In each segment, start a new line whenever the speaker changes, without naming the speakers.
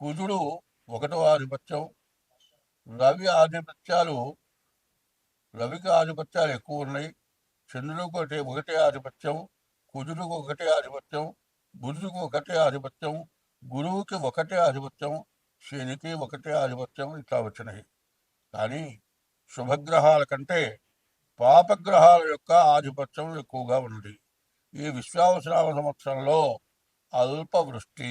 కుజుడు ఒకటో ఆధిపత్యం రవి ఆధిపత్యాలు రవికి ఆధిపత్యాలు ఎక్కువ ఉన్నాయి. చంద్రుడికి ఒకటి ఒకటే ఆధిపత్యం కుజుడికి ఒకటే ఆధిపత్యం బుధుడికి ఒకటే ఆధిపత్యం గురువుకి ఒకటే ఆధిపత్యం శనికి ఒకటే ఆధిపత్యం ఇట్లా వచ్చినాయి. కానీ శుభగ్రహాల కంటే పాపగ్రహాల యొక్క ఆధిపత్యం ఎక్కువగా ఉంది. ఈ విశ్వావసరామ సంవత్సరంలో అల్ప వృష్టి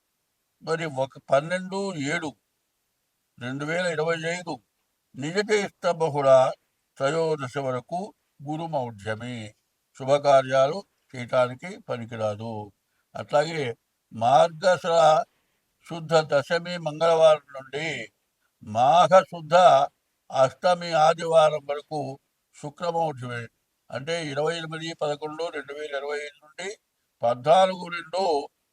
మరి ఒక పన్నెండు ఏడు రెండు వేల ఇరవై ఐదు నిజ బహుళ త్రయోదశి వరకు గురుమౌఢ్యమి శుభకార్యాలు చేయటానికి పనికిరాదు. అట్లాగే మార్గశిర శుద్ధ దశమి మంగళవారం నుండి మాఘ శుద్ధ అష్టమి ఆదివారం వరకు శుక్రమౌఢ్యమే అంటే ఇరవై ఎనిమిది పదకొండు రెండు వేల ఇరవై ఐదు నుండి పద్నాలుగు రెండు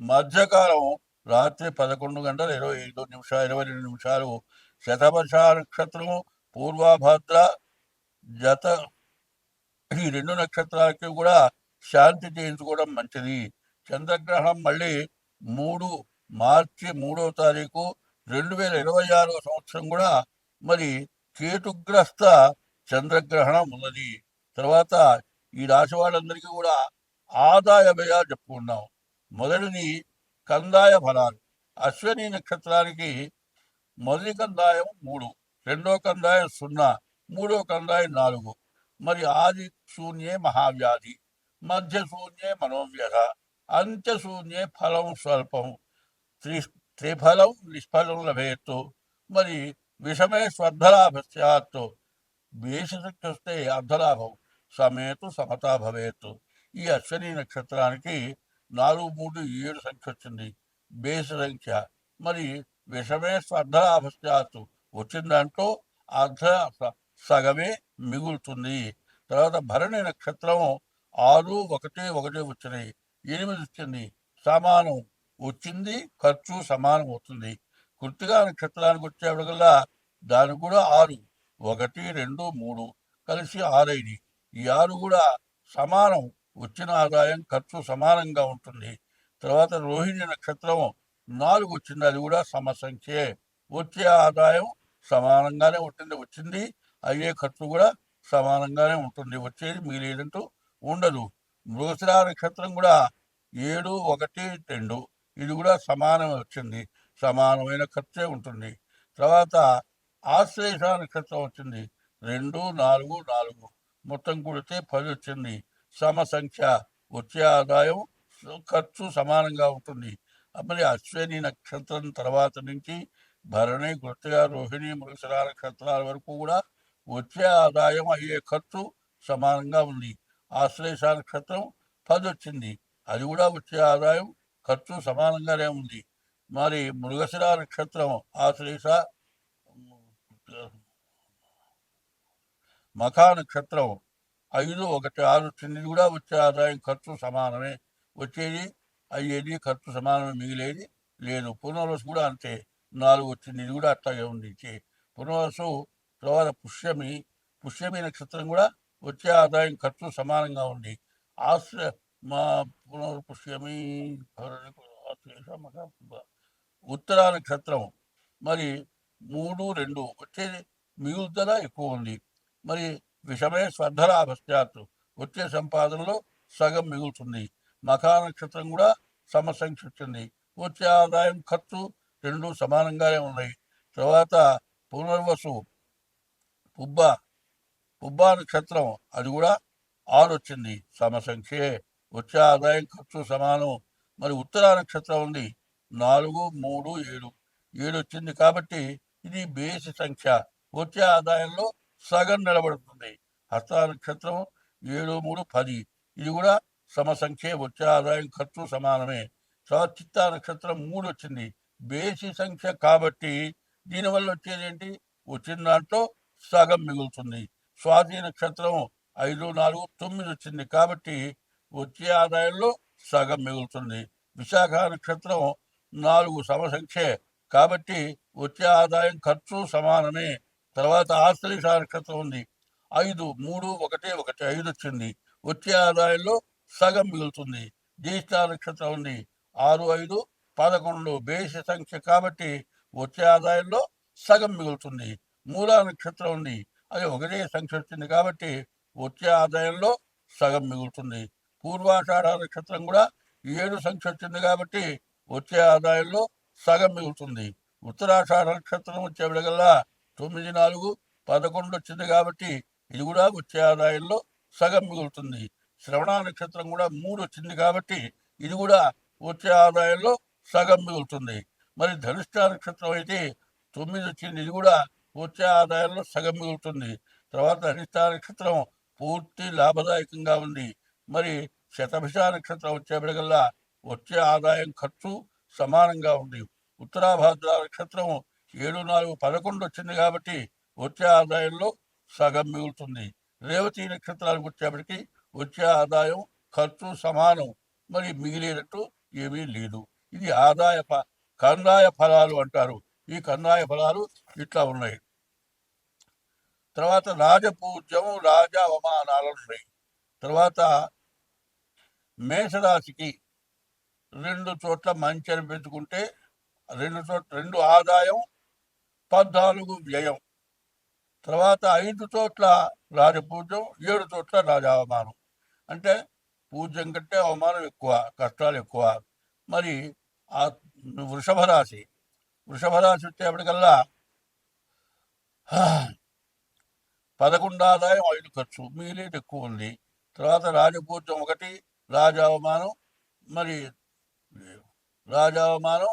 మధ్యకాలం రాత్రి పదకొండు గంటల ఇరవై ఐదు నిమిషాలు ఇరవై రెండు నిమిషాలు శతవర్ష నక్షత్రం పూర్వభద్ర జత ఈ రెండు నక్షత్రాలకి కూడా శాంతి చేయించుకోవడం మంచిది. చంద్రగ్రహణం మళ్ళీ మూడు మార్చి మూడవ తారీఖు రెండు వేల ఇరవై ఆరో సంవత్సరం కూడా మరి కేతుగ్రస్త చంద్రగ్రహణం ఉన్నది. తర్వాత ఈ రాశి వాళ్ళందరికీ కూడా ఆదాయ వ్యయాలు చెప్పుకున్నాం మొదటిది కందాయ ఫలాలు. అశ్విని నక్షత్రానికి మొదటి కందాయం మూడు రెండో కందాయం సున్నా మూడో కందాయం నాలుగు మరి ఆది శూన్యే మహావ్యాధి మధ్య శూన్యే మనోవ్యధ అంత్య శూన్యే ఫలం స్వల్పం త్రి త్రిఫలం నిష్ఫలం లభేత్తు మరి విషమే స్వర్ధలాభ స్యాత్ వేషశక్తి వస్తే అర్ధలాభం సమేతు సమతా భవేత్తు. ఈ అశ్విని నక్షత్రానికి నాలుగు మూడు ఏడు సంఖ్య వచ్చింది. బేస్ సంఖ్య. మరి విషమే స్వర్ధలాభ స్యాత్ వచ్చిన దాంట్లో అర్ధ స- సగమే మిగులుతుంది. తర్వాత భరణి నక్షత్రం ఆరు ఒకటి ఒకటి వచ్చినాయి ఎనిమిది వచ్చింది. సమానం. వచ్చింది ఖర్చు సమానం అవుతుంది. కృతిగా నక్షత్రానికి వచ్చేప్పటికల్లా దానికి కూడా ఆరు. ఒకటి రెండు మూడు కలిసి ఆరైంది. ఈ ఆరు కూడా సమానం. వచ్చిన ఆదాయం ఖర్చు సమానంగా ఉంటుంది. తర్వాత రోహిణి నక్షత్రం నాలుగు వచ్చింది. అది కూడా సమ సంఖ్యే వచ్చే ఆదాయం సమానంగానే ఉంటుంది. వచ్చింది. అయ్యే ఖర్చు కూడా సమానంగానే ఉంటుంది. వచ్చేది మిగిలేదంటూ ఉండదు. మృగశిరా నక్షత్రం కూడా ఏడు ఒకటి రెండు. ఇది కూడా సమానమే వచ్చింది. సమానమైన ఖర్చే ఉంటుంది. తర్వాత ఆశ్లేష నక్షత్రం వచ్చింది. రెండు నాలుగు నాలుగు. మొత్తం కూడితే పది వచ్చింది. సమ సంఖ్య వచ్చే ఆదాయం ఖర్చు సమానంగా ఉంటుంది. మరి అశ్విని నక్షత్రం తర్వాత నుంచి భరణి కృతిగా రోహిణి మృగశిర నక్షత్రాల వరకు కూడా వచ్చే ఆదాయం అయ్యే ఖర్చు సమానంగా ఉంది. ఆశ్లేష నక్షత్రం పది వచ్చింది. అది కూడా వచ్చే ఆదాయం ఖర్చు సమానంగానే ఉంది. మరి మృగశిర నక్షత్రం ఆశ్లేష మఖా నక్షత్రం ఐదు ఒకటి ఆరు వచ్చింది కూడా వచ్చే ఆదాయం ఖర్చు సమానమే. వచ్చేది అయ్యేది ఖర్చు సమానమే మిగిలేది లేదు. పునర్వసు కూడా అంతే. నాలుగు వచ్చింది ఇది కూడా అట్లాగే ఉంది చే- పునర్వసు తర్వాత పుష్యమి పుష్యమి నక్షత్రం కూడా వచ్చే ఆదాయం ఖర్చు సమానంగా ఉంది. ఆశ్ర మా పునర్పుష్యమి ఉత్తర నక్షత్రం. మరి మూడు రెండు వచ్చేది మిగులుదల ఎక్కువ ఉంది. మరి విషమే స్వర్ధలాభశ్చాత్ వచ్చే సంపాదనలో సగం మిగులుతుంది. మఖా నక్షత్రం కూడా సమసంఖ్య వచ్చింది వచ్చే ఆదాయం ఖర్చు రెండు సమానంగానే ఉన్నాయి. తర్వాత పునర్వసు పుబ్బ పుబ్బా నక్షత్రం అది కూడా ఆరు వచ్చింది. సమసంఖ్యే వచ్చే ఆదాయం ఖర్చు సమానం. మరి ఉత్తర నక్షత్రం ఉంది. నాలుగు మూడు ఏడు. ఏడు వచ్చింది కాబట్టి ఇది బేసి సంఖ్య. వచ్చే ఆదాయంలో సగం నిలబడుతుంది. హస్త నక్షత్రం ఏడు మూడు పది. ఇది కూడా సమసంఖ్యే వచ్చే ఆదాయం ఖర్చు సమానమే. చిత్త నక్షత్రం మూడు వచ్చింది. బేసి సంఖ్య కాబట్టి దీనివల్ల వచ్చేది ఏంటి? వచ్చిన దాంట్లో సగం మిగులుతుంది. స్వాతి నక్షత్రం ఐదు నాలుగు తొమ్మిది వచ్చింది కాబట్టి వచ్చే ఆదాయంలో సగం మిగులుతుంది. విశాఖ నక్షత్రం నాలుగు సమసంఖ్యే కాబట్టి వచ్చే ఆదాయం ఖర్చు సమానమే. తర్వాత ఆశ్లేష నక్షత్రం ఉంది. ఐదు మూడు ఒకటి ఒకటి ఐదు వచ్చింది. వచ్చే ఆదాయంలో సగం మిగులుతుంది. జ్యేష్ఠ నక్షత్రం ఉంది. ఆరు ఐదు పదకొండు బేసి సంఖ్య కాబట్టి వచ్చే ఆదాయంలో సగం మిగులుతుంది. మూలా నక్షత్రం ఉంది. అది ఒకటే సంఖ్య వచ్చింది కాబట్టి వచ్చే ఆదాయంలో సగం మిగులుతుంది. పూర్వాషాఢ నక్షత్రం కూడా ఏడు సంఖ్య వచ్చింది కాబట్టి వచ్చే ఆదాయంలో సగం మిగులుతుంది. ఉత్తరాషాఢ నక్షత్రం వచ్చేప్పటికల్లా తొమ్మిది నాలుగు పదకొండు వచ్చింది కాబట్టి ఇది కూడా వచ్చే ఆదాయంలో సగం మిగులుతుంది. శ్రవణ నక్షత్రం కూడా మూడు వచ్చింది కాబట్టి ఇది కూడా వచ్చే ఆదాయంలో సగం మిగులుతుంది. మరి ధనుష్ట నక్షత్రం అయితే తొమ్మిది వచ్చింది ఇది కూడా వచ్చే ఆదాయంలో సగం మిగులుతుంది. తర్వాత ధనిష్ట నక్షత్రం పూర్తి లాభదాయకంగా ఉంది. మరి శతభిష నక్షత్రం వచ్చేప్పటికల్లా వచ్చే ఆదాయం ఖర్చు సమానంగా ఉంది. ఉత్తరాభాద్ర నక్షత్రం ఏడు నాలుగు పదకొండు వచ్చింది కాబట్టి వచ్చే ఆదాయంలో సగం మిగులుతుంది. రేవతి నక్షత్రానికి వచ్చేప్పటికి వచ్చే ఆదాయం ఖర్చు సమానం. మరి మిగిలేటట్టు ఏమీ లేదు. ఇది ఆదాయ ప కందాయ ఫలాలు అంటారు. ఈ కందాయ ఫలాలు ఇట్లా ఉన్నాయి. తర్వాత రాజపూజ్యం రాజ అవమానాలు ఉన్నాయి. తర్వాత మేషరాశికి రెండు చోట్ల మంచి అనిపించుకుంటే రెండు చోట్ల రెండు ఆదాయం పద్నాలుగు వ్యయం. తర్వాత ఐదు చోట్ల రాజపూజ్యం ఏడు చోట్ల రాజ అవమానం. అంటే పూజ్యం కంటే అవమానం ఎక్కువ కష్టాలు ఎక్కువ. మరి ఆ వృషభ రాశి వృషభ రాశి వచ్చేప్పటికల్లా పదకొండు ఆదాయం ఐదు ఖర్చు మీలేదు ఎక్కువ ఉంది. తర్వాత రాజపూజ్యం ఒకటి రాజావమానం మరి రాజావమానం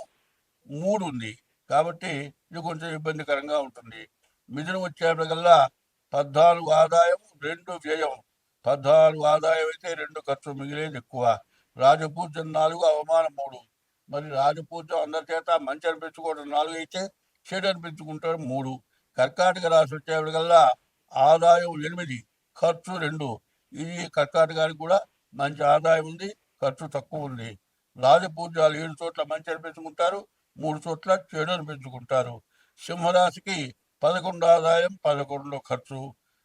మూడు ఉంది. కాబట్టి ఇది కొంచెం ఇబ్బందికరంగా ఉంటుంది. మిథునం వచ్చేప్పటికల్లా పద్నాలుగు ఆదాయం రెండు వ్యయం పద్నాలుగు ఆదాయం అయితే రెండు ఖర్చు మిగిలేది ఎక్కువ. రాజపూజ్యం నాలుగు అవమానం మూడు. మరి రాజపూజ్యం అందరి చేత మంచి అనిపించుకోవడం నాలుగు అయితే చెడు అనిపించుకుంటారు మూడు. కర్కాటక రాశి వచ్చేప్పటికల్లా ఆదాయం ఎనిమిది ఖర్చు రెండు. ఇది కర్కాటకానికి కూడా మంచి ఆదాయం ఉంది ఖర్చు తక్కువ ఉంది. రాజపూజ్యాలు ఏడు చోట్ల మంచి అనిపించుకుంటారు. మూడు చోట్ల చెడు అనిపించుకుంటారు. సింహరాశికి పదకొండు ఆదాయం పదకొండు ఖర్చు.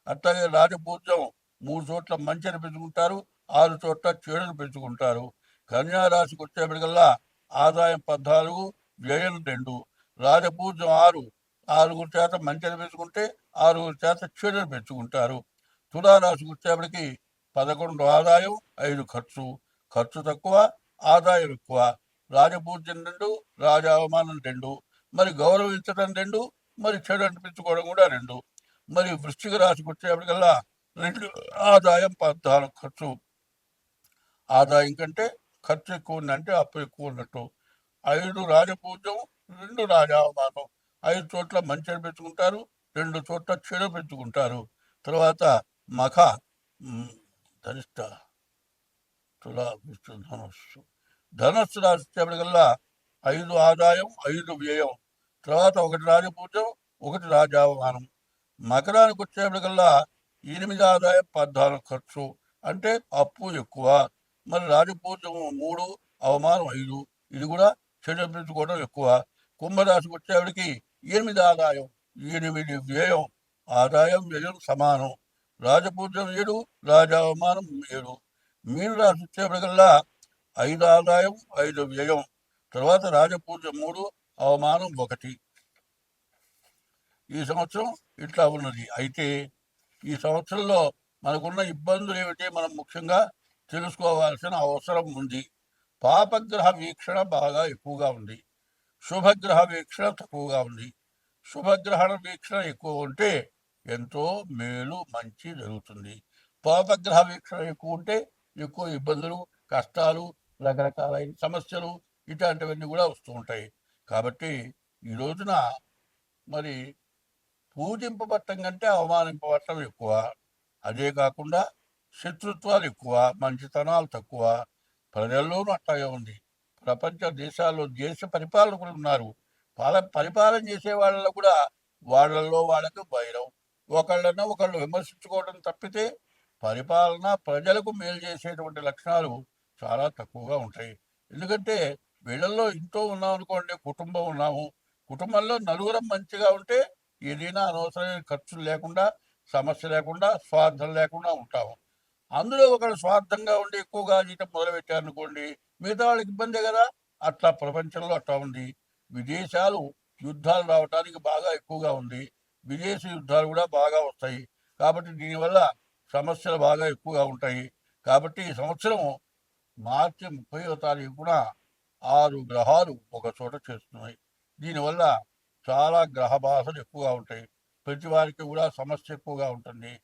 అట్లాగే రాజపూజం మూడు చోట్ల మంచి అనిపించుకుంటారు ఆరు చోట్ల చెడు పెంచుకుంటారు కన్యారాశికి వచ్చేప్పటికల్లా ఆదాయం పద్నాలుగు వ్యయం రెండు. రాజపూజం ఆరు ఆరుగురు చేత మంచి పెంచుకుంటే ఆరుగురు చేత చెడు పెంచుకుంటారు తులారాశికి వచ్చేప్పటికి పదకొండు ఆదాయం ఐదు ఖర్చు. ఖర్చు తక్కువ ఆదాయం ఎక్కువ. రాజపూజ్యం రెండు రాజ అవమానం రెండు మరి గౌరవించడం రెండు మరి చెడు అనిపించుకోవడం కూడా రెండు. మరి వృష్టిక రాశికి వచ్చేప్పటికల్లా రెండు ఆదాయం పద్నాలుగు ఖర్చు. ఆదాయం కంటే ఖర్చు ఎక్కువ ఉందంటే అప్పు ఎక్కువ ఉన్నట్టు. ఐదు రాజపూజ్యం రెండు రాజావమానం ఐదు చోట్ల మంచి పెంచుకుంటారు రెండు చోట్ల చెడు పెంచుకుంటారు తర్వాత మఖ మ్, ధనిష్ట తులా విష్ణు ధనస్సు. ధనస్సు రాశి వచ్చేప్పటికల్లా ఐదు ఆదాయం ఐదు వ్యయం. తర్వాత ఒకటి రాజపూజ్యం ఒకటి రాజావమానం మకరానికి వచ్చేప్పటికల్లా ఎనిమిది ఆదాయం పద్నాలుగు ఖర్చు. అంటే అప్పు ఎక్కువ. మరి రాజపూజ్యం మూడు అవమానం ఐదు. ఇది కూడా చెల్లించుకోవడం ఎక్కువ. కుంభరాశికి వచ్చేవాడికి ఎనిమిది ఆదాయం ఎనిమిది వ్యయం. ఆదాయం వ్యయం సమానం. రాజపూజ్యం ఏడు రాజావమానం ఏడు. మీన రాశి వచ్చేప్పటికల్లా ఐదు ఆదాయం ఐదు వ్యయం. తర్వాత రాజపూజ మూడు అవమానం ఒకటి. ఈ సంవత్సరం ఇట్లా ఉన్నది. అయితే ఈ సంవత్సరంలో మనకున్న ఇబ్బందులు ఏమిటి? మనం ముఖ్యంగా తెలుసుకోవాల్సిన అవసరం ఉంది. పాపగ్రహ వీక్షణ బాగా ఎక్కువగా ఉంది. శుభగ్రహ వీక్షణ తక్కువగా ఉంది. శుభగ్రహణ వీక్షణ ఎక్కువ ఉంటే ఎంతో మేలు మంచి జరుగుతుంది. పాపగ్రహ వీక్షణ ఎక్కువ ఉంటే ఎక్కువ ఇబ్బందులు కష్టాలు రకరకాలైన సమస్యలు ఇట్లాంటివన్నీ కూడా వస్తూ ఉంటాయి. కాబట్టి ఈ రోజున మరి పూజింపబట్టం కంటే అవమానింపబట్టం ఎక్కువ. అదే కాకుండా శత్రుత్వాలు ఎక్కువ మంచితనాలు తక్కువ. ప్రజల్లోనూ అట్లాగే ఉంది. ప్రపంచ దేశాల్లో దేశ పరిపాలకులు ఉన్నారు. పాల పరిపాలన చేసే వాళ్ళలో కూడా వాళ్ళల్లో వాళ్ళకు భైరం. ఒకళ్ళన ఒకళ్ళు విమర్శించుకోవడం తప్పితే పరిపాలన ప్రజలకు మేలు చేసేటువంటి లక్షణాలు చాలా తక్కువగా ఉంటాయి. ఎందుకంటే వీళ్ళల్లో ఇంట్లో ఉన్నాం అనుకోండి కుటుంబం ఉన్నాము. కుటుంబంలో నలుగురం మంచిగా ఉంటే ఏదైనా అనవసరమైన ఖర్చులు లేకుండా సమస్య లేకుండా స్వార్థం లేకుండా ఉంటాము. అందులో ఒకళ్ళు స్వార్థంగా ఉండి ఎక్కువగా జీతం మొదలుపెట్టారనుకోండి మిగతా వాళ్ళకి ఇబ్బందే కదా. అట్లా ప్రపంచంలో అట్లా ఉంది. విదేశాలు యుద్ధాలు రావడానికి బాగా ఎక్కువగా ఉంది. విదేశీ యుద్ధాలు కూడా బాగా వస్తాయి. కాబట్టి దీనివల్ల సమస్యలు బాగా ఎక్కువగా ఉంటాయి. కాబట్టి ఈ సంవత్సరం మార్చి ముప్పైవ తారీఖున ఆరు గ్రహాలు ఒక చోట చేస్తున్నాయి. దీనివల్ల చాలా గ్రహ బాధలు ఎక్కువగా ఉంటాయి. ప్రతి వారికి కూడా సమస్య ఎక్కువగా ఉంటుంది.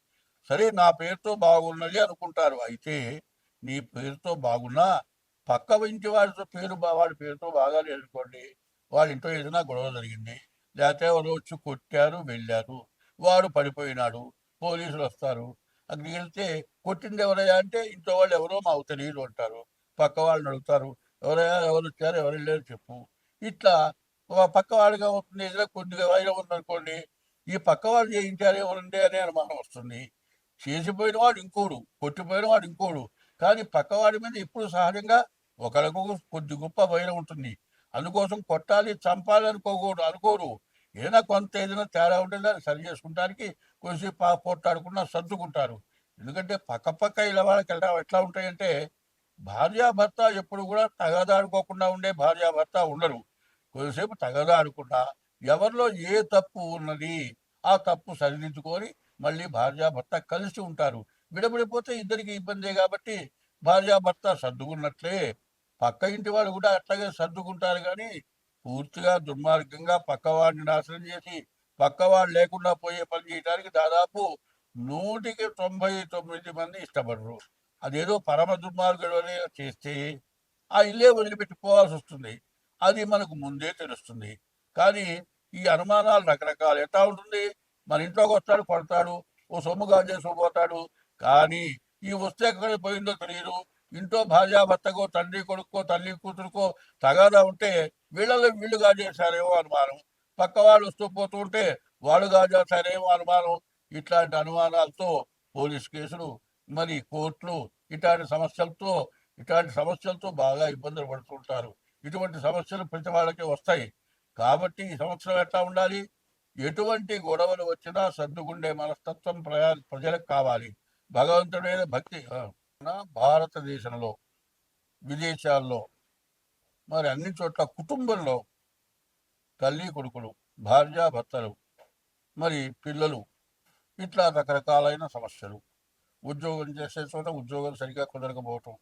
సరే నా పేరుతో బాగున్నది అనుకుంటారు. అయితే నీ పేరుతో బాగున్నా పక్క ఇంటి వాడితో పేరు వాడి పేరుతో బాగా అనుకోండి. వాళ్ళ ఇంట్లో ఏదైనా గొడవ జరిగింది. లేకపోతే వాళ్ళు వచ్చి కొట్టారు వెళ్ళారు. వాడు పడిపోయినాడు. పోలీసులు వస్తారు. అక్కడికి వెళ్తే కొట్టింది ఎవరయ్యా అంటే ఇంట్లో వాళ్ళు ఎవరో మాకు తెలియదు అంటారు. పక్క వాళ్ళని అడుగుతారు. ఎవరయ్యా ఎవరు వచ్చారు ఎవరు వెళ్ళారు చెప్పు. ఇట్లా పక్క వాళ్ళుగా ఉంటుంది ఏదైనా కొద్దిగా వైరం ఉందనుకోండి ఈ పక్క వాళ్ళు చేయించారేమోనండి అనే అనుమానం వస్తుంది. చేసిపోయిన వాడు ఇంకోడు కొట్టిపోయిన వాడు ఇంకోడు. కానీ పక్కవాడి మీద ఇప్పుడు సహజంగా ఒకరికొక కొద్ది గొప్ప భయం ఉంటుంది. అందుకోసం కొట్టాలి చంపాలి అనుకోకూడదు అనుకోరు. ఏదైనా కొంత ఏదైనా తేడా ఉంటే దాన్ని సరి చేసుకుంటానికి కొంచెం పా పోట్లాడుకున్నా సర్దుకుంటారు. ఎందుకంటే పక్క పక్క ఇలా వాళ్ళకి ఎలా ఎట్లా ఉంటాయంటే భార్యాభర్త ఎప్పుడు కూడా తగదాడుకోకుండా ఉండే భార్యాభర్త ఉండరు. కొద్దిసేపు తగదాడుకుండా ఎవరిలో ఏ తప్పు ఉన్నది ఆ తప్పు సరిదిద్దుకొని మళ్ళీ భార్యాభర్త కలిసి ఉంటారు. విడబడిపోతే ఇద్దరికి ఇబ్బందే కాబట్టి భార్యాభర్త సర్దుకున్నట్లే పక్క ఇంటి వాళ్ళు కూడా అట్లాగే సర్దుకుంటారు కానీ పూర్తిగా దుర్మార్గంగా పక్కవాడిని నాశనం చేసి పక్కవాడు లేకుండా పోయే పని చేయడానికి దాదాపు నూటికి తొంభై తొమ్మిది మంది ఇష్టపడరు. అదేదో పరమ దుర్మార్గుడు అని చేస్తే ఆ ఇల్లే వదిలిపెట్టి పోవాల్సి వస్తుంది. అది మనకు ముందే తెలుస్తుంది. కానీ ఈ అనుమానాలు రకరకాలు ఎట్లా ఉంటుంది? మన ఇంట్లోకి వస్తాడు కొడతాడు ఓ సొమ్ము కాజేసి కానీ ఈ వస్తే ఎక్కడ పోయిందో తెలియదు. ఇంట్లో భార్యాభర్తకో తండ్రి కొడుకో తల్లి కూతురుకో తగాదా ఉంటే వీళ్ళలో వీళ్ళు కాజేశారేమో అనుమానం. పక్క వాళ్ళు వస్తూ పోతుంటే ఉంటే వాళ్ళు సరేమో అనుమానం ఇట్లాంటి అనుమానాలతో పోలీస్ కేసులు మరి కోర్టులు ఇట్లాంటి సమస్యలతో ఇట్లాంటి సమస్యలతో బాగా ఇబ్బందులు పడుతుంటారు. ఇటువంటి సమస్యలు ప్రతి వాళ్ళకి వస్తాయి. కాబట్టి ఈ సంవత్సరం ఎట్లా ఉండాలి? ఎటువంటి గొడవలు వచ్చినా సర్దుకుండే మనస్తత్వం ప్రజా ప్రజలకు కావాలి. భగవంతుడైన భక్తి భారతదేశంలో విదేశాల్లో మరి అన్ని చోట్ల కుటుంబంలో తల్లి కొడుకులు భార్య భర్తలు మరి పిల్లలు. ఇట్లా రకరకాలైన సమస్యలు. ఉద్యోగం చేసే చోట ఉద్యోగం సరిగా కుదరకపోవటం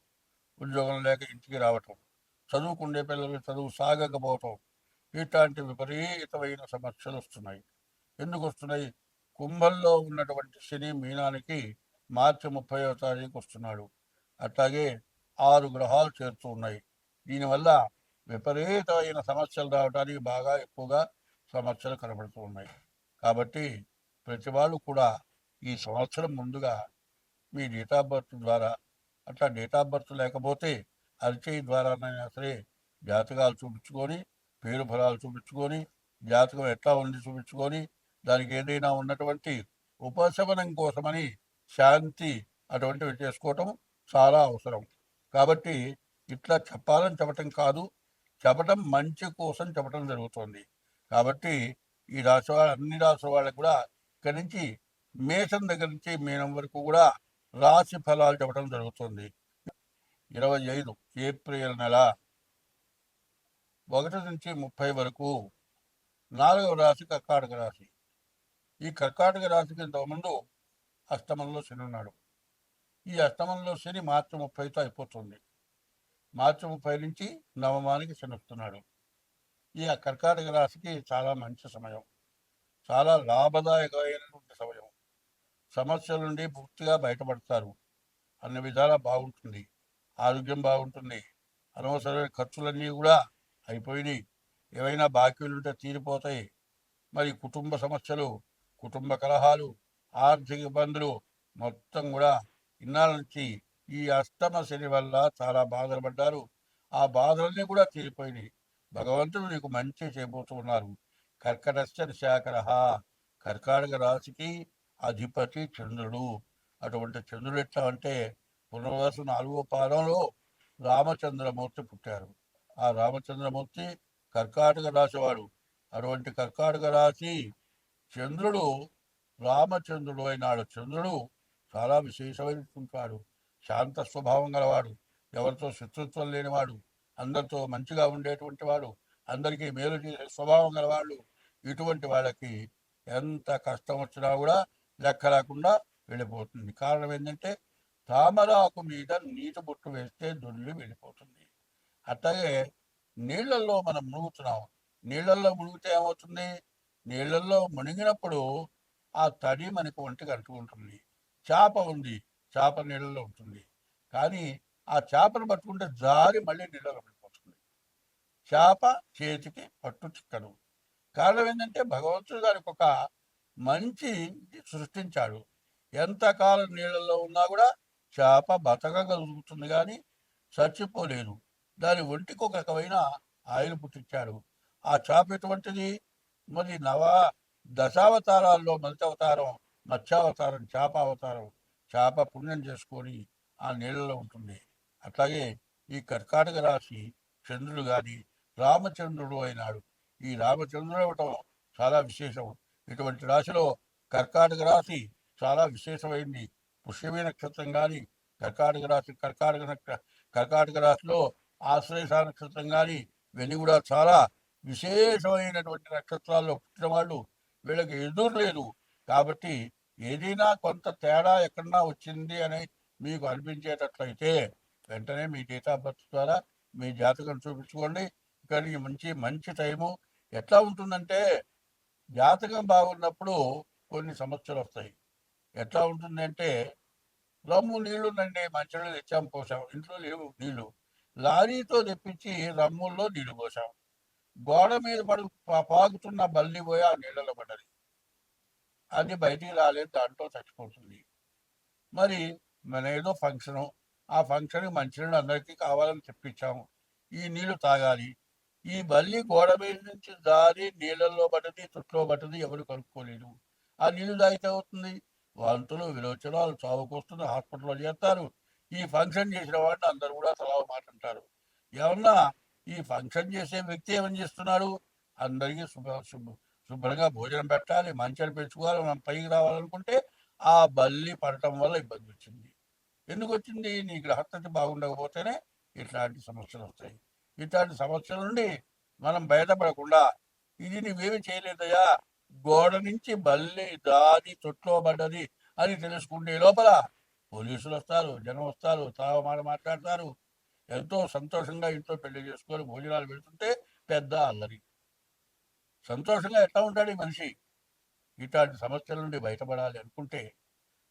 ఉద్యోగం లేక ఇంటికి రావటం చదువుకుండే పిల్లలు చదువు సాగకపోవటం ఇట్లాంటి విపరీతమైన సమస్యలు వస్తున్నాయి. ఎందుకు వస్తున్నాయి? కుంభంలో ఉన్నటువంటి శని మీనానికి మార్చి ముప్పైవ తారీఖు వస్తున్నాడు. అట్లాగే ఆరు గ్రహాలు చేరుతూ ఉన్నాయి. దీనివల్ల విపరీతమైన సమస్యలు రావడానికి బాగా ఎక్కువగా సమస్యలు కనబడుతూ ఉన్నాయి. కాబట్టి ప్రతి వాళ్ళు కూడా ఈ సంవత్సరం ముందుగా మీ డేట్ ఆఫ్ బర్త్ ద్వారా అట్లా డేట్ ఆఫ్ బర్త్ లేకపోతే అరిచేయి ద్వారానైనా సరే జాతకాలు చూపించుకొని పేరు ఫలాలు చూపించుకొని జాతకం ఎట్లా ఉంది చూపించుకొని దానికి ఏదైనా ఉన్నటువంటి ఉపశమనం కోసమని శాంతి అటువంటివి చేసుకోవటం చాలా అవసరం. కాబట్టి ఇట్లా చెప్పాలని చెప్పటం కాదు. చెప్పటం మంచి కోసం చెప్పటం జరుగుతుంది. కాబట్టి ఈ రాశి అన్ని రాశి వాళ్ళకు కూడా ఇక్కడి నుంచి మేషం దగ్గర నుంచి మీనం వరకు కూడా రాశి ఫలాలు చెప్పడం జరుగుతుంది. ఇరవై ఐదు ఏప్రిల్ నెల ఒకటి నుంచి ముప్పై వరకు నాలుగవ రాశి కర్కాటక రాశి. ఈ కర్కాటక రాశికి ఇంతకుముందు అష్టమంలో శని ఉన్నాడు. ఈ అష్టమంలో శని మార్చి ముప్పైతో అయిపోతుంది. మార్చి ముప్పై నుంచి నవమానికి శనిస్తున్నాడు. ఈ కర్కాటక రాశికి చాలా మంచి సమయం. చాలా లాభదాయకమైనటువంటి సమయం. సమస్యల నుండి పూర్తిగా బయటపడతారు. అన్ని విధాలా బాగుంటుంది. ఆరోగ్యం బాగుంటుంది. అనవసరమైన ఖర్చులన్నీ కూడా అయిపోయినాయి. ఏవైనా బాకీలు ఉంటే తీరిపోతాయి. మరి కుటుంబ సమస్యలు కుటుంబ కలహాలు ఆర్థిక ఇబ్బందులు మొత్తం కూడా ఇన్నాళ్ళ నుంచి ఈ అష్టమ శని వల్ల చాలా బాధలు పడ్డారు. ఆ బాధలన్నీ కూడా తీరిపోయినాయి. భగవంతుడు నీకు మంచి చేయబోతున్నారు ఉన్నారు శాఖరహ కర్కాటక రాశికి అధిపతి చంద్రుడు. అటువంటి చంద్రుడు ఎట్లా అంటే పునర్వసు నాలుగో పాదంలో రామచంద్రమూర్తి పుట్టారు. ఆ రామచంద్రమూర్తి కర్కాటక రాశివాడు. అటువంటి కర్కాటక రాశి చంద్రుడు రామచంద్రుడు అయినాడు. చంద్రుడు చాలా విశేషమైనటువంటి శాంత స్వభావం గలవాడు ఎవరితో శత్రుత్వం లేనివాడు అందరితో మంచిగా ఉండేటువంటి వాడు అందరికీ మేలు చేసే స్వభావం గలవాళ్ళు ఇటువంటి వాళ్ళకి ఎంత కష్టం వచ్చినా కూడా లెక్క రాకుండా వెళ్ళిపోతుంది. కారణం ఏంటంటే తామరాకు మీద నీటి బొట్టు వేస్తే దొల్లి వెళ్ళిపోతుంది. అట్లాగే నీళ్ళల్లో మనం మునుగుతున్నాం. నీళ్ళల్లో మునిగితే ఏమవుతుంది? నీళ్ళల్లో మునిగినప్పుడు ఆ తడి మనకు ఒంటికి అంటుకుంటుంది చేప ఉంది. చేప నీళ్ళలో ఉంటుంది. కానీ ఆ చేపను పట్టుకుంటే జారి మళ్ళీ నీళ్ళలో పడిపోతుంది. చేప చేతికి పట్టు చిక్కదు. కారణం ఏంటంటే భగవంతుడు దానికి ఒక మంచి సృష్టించాడు. ఎంతకాలం నీళ్ళల్లో ఉన్నా కూడా చేప బతకగలుగుతుంది కానీ చచ్చిపోలేదు. దాని ఒంటికి ఒక రకమైన ఆయిల్ పుట్టించాడు. ఆ చేప ఎటువంటిది? మరి నవ దశావతారాల్లో మొదటి అవతారం మత్స్యావతారం చేప అవతారం. చేప పుణ్యం చేసుకొని ఆ నీళ్ళలో ఉంటుంది. అట్లాగే ఈ కర్కాటక రాశి చంద్రుడు గాని రామచంద్రుడు అయినాడు. ఈ రామచంద్రుడు అవటం చాలా విశేషం. ఇటువంటి రాశిలో కర్కాటక రాశి చాలా విశేషమైంది. పుష్యమి నక్షత్రం కానీ కర్కాటక రాశి కర్కాటక నక్ష కర్కాటక రాశిలో ఆశ్రయస నక్షత్రం కానీ ఇవన్నీ కూడా చాలా విశేషమైనటువంటి నక్షత్రాల్లో పుట్టిన వాళ్ళు వీళ్ళకి ఎదురు లేదు. కాబట్టి ఏదైనా కొంత తేడా ఎక్కడన్నా వచ్చింది అని మీకు అనిపించేటట్లయితే వెంటనే మీ డేట్ ఆఫ్ బర్త్ ద్వారా మీ జాతకం చూపించుకోండి. ఇక్కడికి మంచి మంచి టైము ఎట్లా ఉంటుందంటే జాతకం బాగున్నప్పుడు కొన్ని సమస్యలు వస్తాయి. ఎట్లా ఉంటుందంటే రమ్ము నీళ్ళుందండి మంచినీళ్ళు తెచ్చాం పోసాం ఇంట్లో లేవు నీళ్ళు లారీతో తెప్పించి రమ్ముల్లో నీళ్ళు పోసాం గోడ మీద పడు పా- పాకుతున్న బల్లి పోయి ఆ నీళ్ళలో పడ్డది. అది బయటికి రాలేదు దాంట్లో చచ్చిపోతుంది. మరి మన ఏదో ఫంక్షను ఆ ఫంక్షన్కి మంచినీళ్ళు అందరికీ కావాలని చెప్పించాము ఈ నీళ్ళు తాగాలి. ఈ బల్లి గోడ మీద నుంచి దారి నీళ్ళల్లో పడ్డది తుట్లో పడ్డది ఎవరు కనుక్కోలేదు. ఆ నీళ్ళు తాగితే అవుతుంది వాంతులు విరోచనాలు చావుకొస్తుంది హాస్పిటల్లో చేస్తారు. ఈ ఫంక్షన్ చేసిన వాడిని అందరూ కూడా సలహా మాట అంటారు. ఏమన్నా ఈ ఫంక్షన్ చేసే వ్యక్తి ఏమని చేస్తున్నాడు? అందరికీ శుభ శుభ శుభ్రంగా భోజనం పెట్టాలి మంచిని పెంచుకోవాలి మనం పైకి రావాలనుకుంటే ఆ బల్లి పడటం వల్ల ఇబ్బంది వచ్చింది. ఎందుకు వచ్చింది? నీ గ్రహస్థత బాగుండకపోతేనే ఇట్లాంటి సమస్యలు వస్తాయి. ఇట్లాంటి సమస్యల నుండి మనం బయటపడకుండా ఇది నువ్వేమి చేయలేదయ్యా? గోడ నుంచి బల్లి దాది తొట్లో పడ్డది అని తెలుసుకునే లోపల పోలీసులు వస్తారు జనం వస్తారు తావమాట మాట్లాడతారు. ఎంతో సంతోషంగా ఇంట్లో పెళ్ళి చేసుకొని భోజనాలు పెడుతుంటే పెద్ద అల్లరి. సంతోషంగా ఎట్లా ఉంటాడు ఈ మనిషి? ఇట్లాంటి సమస్యల నుండి బయటపడాలి అనుకుంటే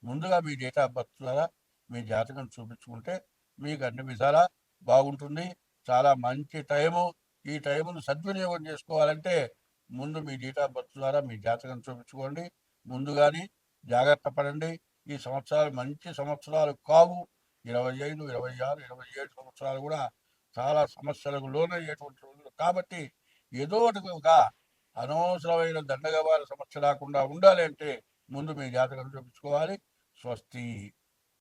ముందుగా మీ డేట్ ఆఫ్ బర్త్ ద్వారా మీ జాతకం చూపించుకుంటే మీకు అన్ని విధాలా బాగుంటుంది. చాలా మంచి టైము. ఈ టైమును సద్వినియోగం చేసుకోవాలంటే ముందు మీ డేట్ ఆఫ్ బర్త్ ద్వారా మీ జాతకం చూపించుకోండి. ముందుగానే జాగ్రత్త పడండి. ఈ సంవత్సరాలు మంచి సంవత్సరాలు కావు. ఇరవై ఐదు ఇరవై ఆరు ఇరవై ఏడు సంవత్సరాలు కూడా చాలా సమస్యలకు లోనయ్యేటువంటి రోజులు. కాబట్టి ఏదో ఒకటిగా అనవసరమైన దండగవారి సమస్య రాకుండా ఉండాలి అంటే ముందు మీ జాతకం చూపించుకోవాలి. స్వస్తి.